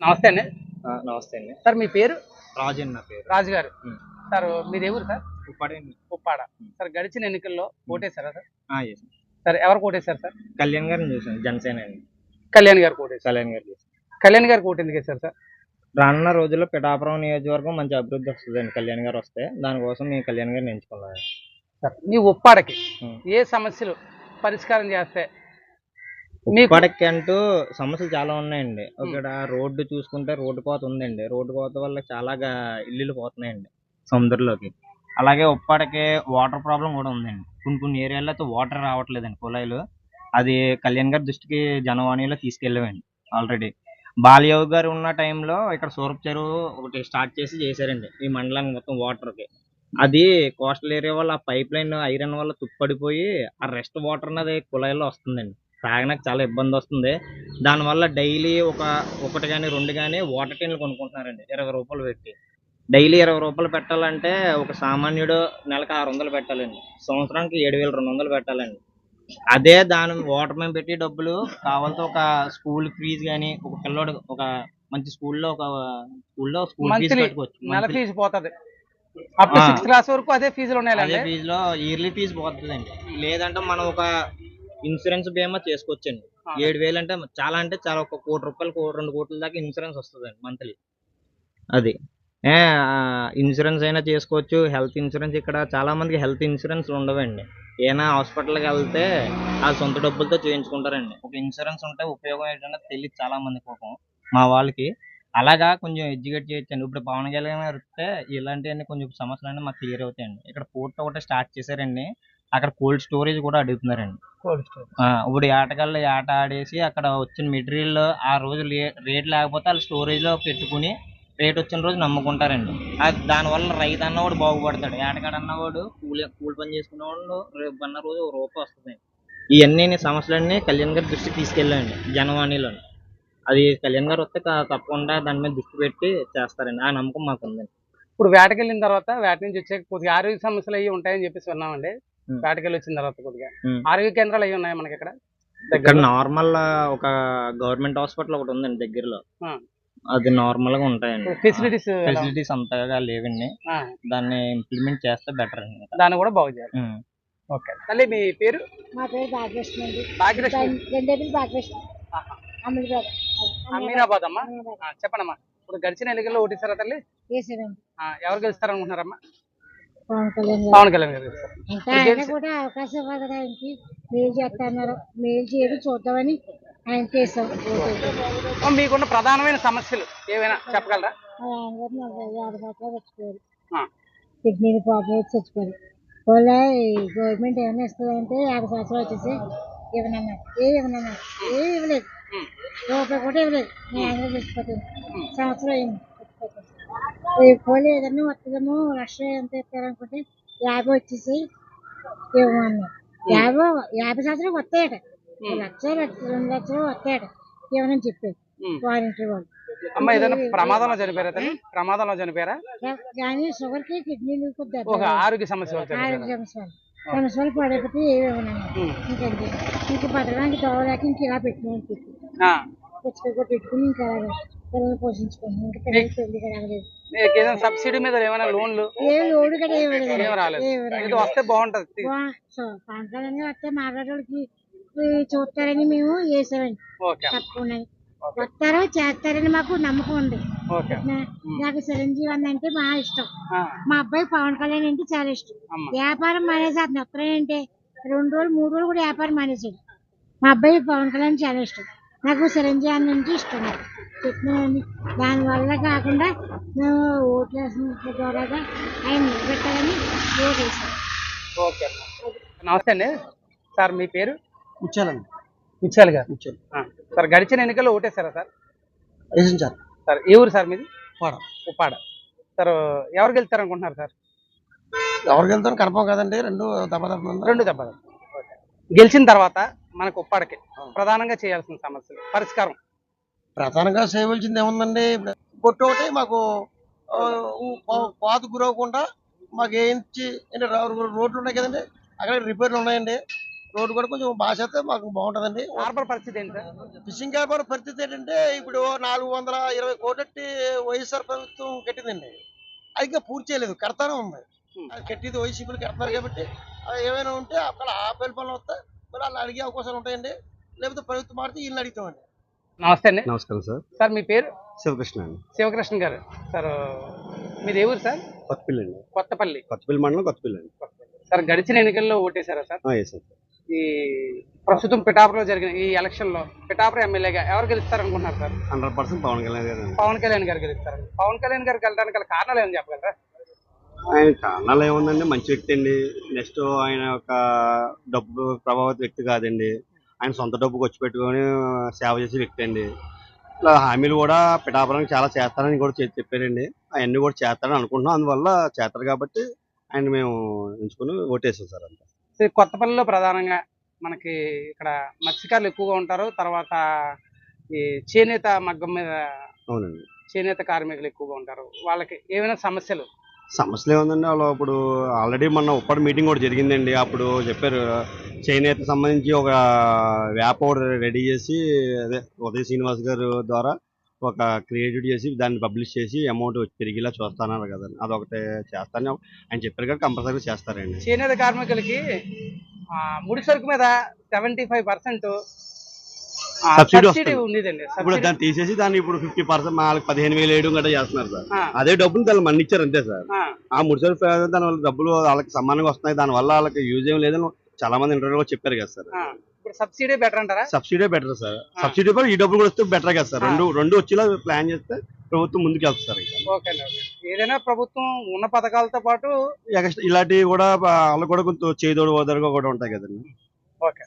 నమస్తే అండి. నమస్తే అండి. సార్ మీ పేరు? రాజు అండి నా పేరు. రాజు గారు. సార్ మీది ఎవరు సార్? ఉప్పాడే. ఉప్పాడ. సార్ గడిచిన ఎన్నికల్లో ఓటేశారా సార్. సార్ ఎవరు ఓటేశారు సార్? కళ్యాణ్ గారిని చూసాను జనసేన అండి. కళ్యాణ్ గారు ఓటేశారు. కళ్యాణ్ గారు కళ్యాణ్ గారికి ఓటు ఎందుకు వేశారు సార్? రానున్న రోజుల్లో పిఠాపురం నియోజకవర్గం మంచి అభివృద్ధి వస్తుందండి. కళ్యాణ్ గారు వస్తే దానికోసం మేము కళ్యాణ్ గారిని ఎంచుకున్నాం. సార్ మీ ఉప్పాడకి. ఏ సమస్యలు పరిష్కారం చేస్తే ఉప్పాడకి అంటూ సమస్యలు చాలా ఉన్నాయండి. ఇక్కడ రోడ్డు చూసుకుంటే రోడ్డు కోత ఉందండి. రోడ్డు కోత వల్ల చాలా ఇల్లులు పోతున్నాయండి సముద్రంలోకి. అలాగే ఉప్పాడకి వాటర్ ప్రాబ్లం కూడా ఉందండి. కొన్ని కొన్ని ఏరియాలో అయితే వాటర్ రావట్లేదండి కుళాయిలు. అది కళ్యాణ్ గారి దృష్టికి జనవాణిలో తీసుకెళ్ళామండి ఆల్రెడీ. బాలయోగి గారు ఉన్న టైంలో ఇక్కడ సూరప్ చెరువు ఒకటి స్టార్ట్ చేసి చేశారండి ఈ మండలానికి మొత్తం వాటర్కి. అది కోస్టల్ ఏరియా వల్ల ఆ పైప్ లైన్ ఐరన్ వల్ల తుప్పడిపోయి ఆ రెస్ట్ వాటర్ అన్నది కుళాయిలో వస్తుందండి. తాగడానికి చాలా ఇబ్బంది వస్తుంది. దానివల్ల డైలీ ఒక ఒకటి కానీ రెండు కానీ వాటర్ టిన్లు కొనుక్కుంటున్నారండి. ఇరవై రూపాయలు పెట్టి. డైలీ ఇరవై రూపాయలు పెట్టాలంటే ఒక సామాన్యుడు నెలకు ఆరు వందలు పెట్టాలండి. సంవత్సరానికి ఏడు వేల రెండు వందలు పెట్టాలండి. అదే దాని వాటర్ మేము పెట్టి డబ్బులు కావాలంటే ఒక స్కూల్ ఫీజు కానీ ఒక పిల్లోడు ఒక మంచి స్కూల్లో ఒక స్కూల్లో స్కూల్ ఫీజు నెల Monthly. ఫీజు పోతుంది. సిక్స్త్ క్లాస్ వరకు అదే ఫీజులు అదే ఉన్నాయండి ఫీజులో ఇయర్లీ ఫీజు పోతుందండి. లేదంటే మనం ఒక ఇన్సూరెన్స్ బీమా చేసుకోవచ్చండి. ఏడు వేలు అంటే చాలా అంటే చాలా ఒక కోటి రూపాయలు కో- రెండు కోట్ల దాకా ఇన్సూరెన్స్ వస్తుందండి మంత్లీ. అది. ఏ ఇన్సూరెన్స్ అయినా చేసుకోవచ్చు. హెల్త్ ఇన్సూరెన్స్ ఇక్కడ చాలా మందికి హెల్త్ ఇన్సూరెన్స్ ఉండవండి. ఏమైనా హాస్పిటల్కి వెళ్తే ఆ సొంత డబ్బులతో చేయించుకుంటారండి. ఒక ఇన్సూరెన్స్ ఉంటే ఉపయోగం ఏంటంటే తెలియదు చాలా మంది పాపం మా వాళ్ళకి. అలాగా కొంచెం ఎడ్యుకేట్ చేయొచ్చండి. ఇప్పుడు పవన్ కళ్యాణ్ గారు ఇలాంటివన్నీ కొంచెం సమస్యలు అన్నీ మాకు క్లియర్ అవుతాయండి. ఇక్కడ పోర్ట్ ఒకటి స్టార్ట్ చేశారండి. అక్కడ కోల్డ్ స్టోరేజ్ కూడా అడుగుతున్నారండి. ఆ, ఇప్పుడు ఆటగాళ్ళు ఆట ఆడేసి అక్కడ వచ్చిన మెటీరియల్ ఆ రోజు రేట్ లేకపోతే వాళ్ళు స్టోరేజ్లో పెట్టుకుని రేట్ వచ్చిన రోజు నమ్ముకుంటారండి. అది దానివల్ల రైతు అన్నవాడు బాగుపడతాడు. ఆటగాడు అన్నవాడు కూలి కూలి పని చేసుకున్నవాడు రేపు అన్న రోజు ఒక రూపాయి వస్తుంది. ఇవన్నీ సమస్యలన్నీ కళ్యాణ్ గారి దృష్టికి తీసుకెళ్ళండి జనవాణిలో. అది కళ్యాణ్ గారు వస్తే తప్పకుండా దాని మీద దృష్టి పెట్టి చేస్తారండి. ఆ నమ్మకం మాకు ఉందండి ఇప్పుడు వేటకి వెళ్ళిన తర్వాత వేట నుంచి వచ్చే కొద్దిగా ఆరోగ్య సమస్యలు అవి ఉంటాయని చెప్పేసి విన్నామండి. ఉం. వేటకి వెళ్ళి వచ్చిన తర్వాత కొద్దిగా. ఆరోగ్య కేంద్రాలు అవి ఉన్నాయి మనకి ఇక్కడ? ఇక్కడ? నార్మల్ ఒక గవర్నమెంట్ హాస్పిటల్ ఒకటి ఉందండి దగ్గరలో. అది నార్మల్గా ఉంటాయండి. ఫెసిలిటీస్ ఫెసిలిటీస్ అంతగా లేవండి. దాన్ని ఇంప్లిమెంట్ చేస్తే బెటర్ అండి దాన్ని కూడా బాగు చేయాలి. ఓకే. తల్లి మీ పేరు? మా పేరు భాగ్యలక్ష్మి అండి. భాగ్యలక్ష్మి. రెండేపులు భాగ్యలక్ష్మి. అమీనాబాద్ అమ్మా? చెప్పండమ్మా. ఇప్పుడు గడిచిన ఎన్నికల్లో ఓటేశారా తల్లి? ఎవరు గెలుస్తారనుకుంటున్నారమ్మా? పవన్ కళ్యాణ్ గారు. ఇంకా ఆయన కూడా అవకాశం ఇవ్వాలి కదా ఆయనకి. మేలు చేస్తున్నారు. మేలు చేయడం చూద్దామని ఆయన చేసాం మీకున్న ప్రధానమైన సమస్యలు ఏవైనా చెప్పగలరా? ఆయన గారు నలభై యాభై సంవత్సరాలు చచ్చిపోయారు. కిడ్నీ ప్రాబ్లం వచ్చి చచ్చిపోయారు. వాళ్ళ గవర్నమెంట్ ఏమైనా ఇస్తుందంటే యాభై సంవత్సరాలు వచ్చేసి ఇవ్వనన్నారు. ఏ ఇవ్వనన్నారు? ఏ ఇవ్వలేదు. రూపాయి కూడా ఇవ్వలేదు. నేను ఆయన చచ్చిపోతుంది సంవత్సరం అయింది. పోలీ ఏదన్నా వస్తుందేమో లక్ష ఎంత ఇస్తారనుకుంటే యాభై వచ్చేసి ఇవ్వమన్నారు యాభై యాభై సంవత్సరాలు వస్తాయట. లక్ష రెండు లక్షలు వస్తాయట. ఇవ్వనని చెప్పారు. వారంటీ వాళ్ళు. అమ్మ ఏదైనా ప్రమాదంలో చనిపోయారా తల్లి? ప్రమాదంలో చనిపోయారా? కానీ షుగర్కి కిడ్నీలు ఒక ఆరోగ్య సమస్య ఆరోగ్య సమస్యలు సమస్యలు ఏమి ఉం. ఇంకండి ఇంక బతకడానికి దోవలేక ఇంక ఇలా చెప్పి పుచ్చకాయ పెట్టుకుని ఇంకా పిల్లల్ని పోషించుకుంటున్నాం. ఇంకా పిల్లలకి పెళ్ళి ఏదైనా సబ్సిడీ మీద ఏమైనా లోన్లు? ఏ రాలేదు. ఇది వస్తే బాగుంటది. వస్తే మాట్లాడేవాళ్ళకి చూస్తారని మేము వేసామండి ఓకే తప్పకుండా వస్తారో చేస్తారని మాకు నమ్మకం ఉంది. నాకు చిరంజీవి అంటే బాగా ఇష్టం. మా అబ్బాయి పవన్ కళ్యాణ్ అంటే చాలా ఇష్టం. వ్యాపారం మానేసేస్తుంది ఎప్పుడంటే రెండు రోజులు మూడు రోజులు కూడా వ్యాపారం మానేసాడు. మా అబ్బాయి పవన్ కళ్యాణ్ చాలా ఇష్టం. నాకు చిరంజీవి అన్న అంటే ఇష్టం చెప్తున్నానండి దానివల్ల కాకుండా మేము ఓట్లు వేసిన ద్వారా ఆయన నిలబెట్టాలని ఓటు వేసాం ఓకే నమస్తే అండి. సార్ మీ పేరు? ఇచ్చానండి ముత్యాలు గారు. ఆ, సార్ గడిచిన ఎన్నికల్లో ఓటేశారా సార్? వేసించారు సార్. ఏ ఊరు సార్ మీది? పాడ ఉప్పాడ. సార్ ఎవరు గెలుస్తారు అనుకుంటున్నారు సార్? ఎవరికి వెళ్తాను కన్ఫర్మ్ కదండి రెండు దెబ్బ రెండు దెబ్బలు గెలిచిన తర్వాత మనకు ఉప్పాడకి ప్రధానంగా చేయాల్సిన సమస్యలు పరిష్కారం. ప్రధానంగా చేయవలసింది ఏముందండి? ఇప్పుడు కొట్టు ఒకటి మాకు పాత గురవకుండా మాకు ఏంచి అంటే రోడ్లు ఉన్నాయి కదండి? అక్కడ రిపేర్లు ఉన్నాయండి. రోడ్డు కూడా కొంచెం బాగా చేస్తే మాకు బాగుంటుందండి. హార్బర్ పరిస్థితి ఏంటి ఫిషింగ్ హార్బర్ పరిస్థితి ఏంటంటే ఇప్పుడు నాలుగు వందల ఇరవై కోట్లట్టి వైఎస్ఆర్ ప్రభుత్వం కట్టిందండి. అది ఇంకా పూర్తి చేయలేదు కడతానే ఉంది. అది కట్టింది వైసీపీలు కడతారు కాబట్టి ఏమైనా ఉంటే అక్కడ ఆ పనులు వస్తే మరి వాళ్ళు అడిగే అవకాశాలు ఉంటాయండి. లేకపోతే ప్రభుత్వం మారితే వీళ్ళని అడుగుతామండి. నమస్తే అండి. నమస్కారం సార్. సార్ మీ పేరు? శివకృష్ణ అండి. శివకృష్ణ గారు. సార్ మీది ఏ ఊరు సార్? కొత్తపల్లి అండి. కొత్తపల్లి. కొత్తపల్లి మండలం కొత్తపల్లి అండి. సార్ గడిచిన ఎన్నికల్లో ఓటేశారా సార్? sir. ఈ ప్రస్తుతం పిఠాపురలో జరిగిన ఈ ఎలక్షన్లో పిఠాపురం ఎమ్మెల్యేగా ఎవరు గెలుస్తారు అనుకుంటున్నారు sir? Hundred percent Pawan Kalyan garu Pawan Kalyan గారు గెలుస్తారు పవన్ కళ్యాణ్ గారికి వెళ్ళడానికి గల కారణాలు ఏమని చెప్పగలరా? ఆయన కారణాలు ఏముందండి? మంచి వ్యక్తి అండి. నెక్స్ట్ ఆయన ఒక డబ్బు ప్రభావిత వ్యక్తి కాదండి. ఆయన సొంత డబ్బు ఖర్చు పెట్టుకొని సేవ చేసే వ్యక్తి అండి. ఇలా హామీలు కూడా పిఠాపురానికి చాలా చేస్తారని కూడా చెప్పారండి. అవన్నీ కూడా చేస్తారని అనుకుంటున్నాం. అందువల్ల చేస్తారు కాబట్టి ఆయన మేము ఎంచుకుని ఓటేసాం సార్ అంతా. కొత్తపల్లిలో ప్రధానంగా మనకి ఇక్కడ మత్స్యకారులు ఎక్కువగా ఉంటారు. తర్వాత ఈ చేనేత మగ్గం మీద అవునండి. చేనేత కార్మికులు ఎక్కువగా ఉంటారు. వాళ్ళకి ఏమైనా సమస్యలు సమస్యలు ఏముందండి? వాళ్ళు ఇప్పుడు ఆల్రెడీ మొన్న ఉప్పటి మీటింగ్ కూడా జరిగిందండి. అప్పుడు చెప్పారు చేనేత సంబంధించి ఒక వ్యాప్ ఒకటి రెడీ చేసి అదే ఉదయ శ్రీనివాస్ గారు ద్వారా ఒక క్రియేటివ్ చేసి దాన్ని పబ్లిష్ చేసి అమౌంట్ పెరిగేలా చూస్తాన్నారు కదండి. అదొకటే చేస్తాను. ఆయన చెప్పారు కదా కంపల్సరీ చేస్తారండి. చేనేత కార్మికులకి ముడి సరుకు మీద సెవెంటీ ఫైవ్ పర్సెంట్ సబ్సిడీ వస్తుంది. ఇప్పుడు దాన్ని తీసేసి దాన్ని ఇప్పుడు ఫిఫ్టీ పర్సెంట్ వాళ్ళకి పదిహేను వేలు వేయడం గట్రా చేస్తున్నారు సార్. అదే డబ్బులు దాన్ని మళ్ళీ ఇచ్చారు అంతే సార్. ఆ, ఆ ముడిసరి దాని వల్ల డబ్బులు వాళ్ళకి సమానంగా వస్తున్నాయి దాని వల్ల వాళ్ళకి యూజ్ ఏం లేదని చాలా మంది ఇంటర్వ్యూలో చెప్పారు కదా సార్. సబ్సిడీ బెటర్ అంటారా? Subsidy better sir. సబ్సిడీ పై ఈ డబ్బులు కూడా వస్తే బెటర్ కదా సార్. రెండు రెండు వచ్చేలా ప్లాన్ చేస్తే ప్రభుత్వం ముందుకు వెళ్తారు ఏదైనా ప్రభుత్వం ఉన్న పథకాలతో పాటు ఇలాంటివి కూడా వాళ్ళకి కూడా కొంచెం చేదోడు ఓదరుగా కూడా ఉంటాయి కదండి. ఓకే.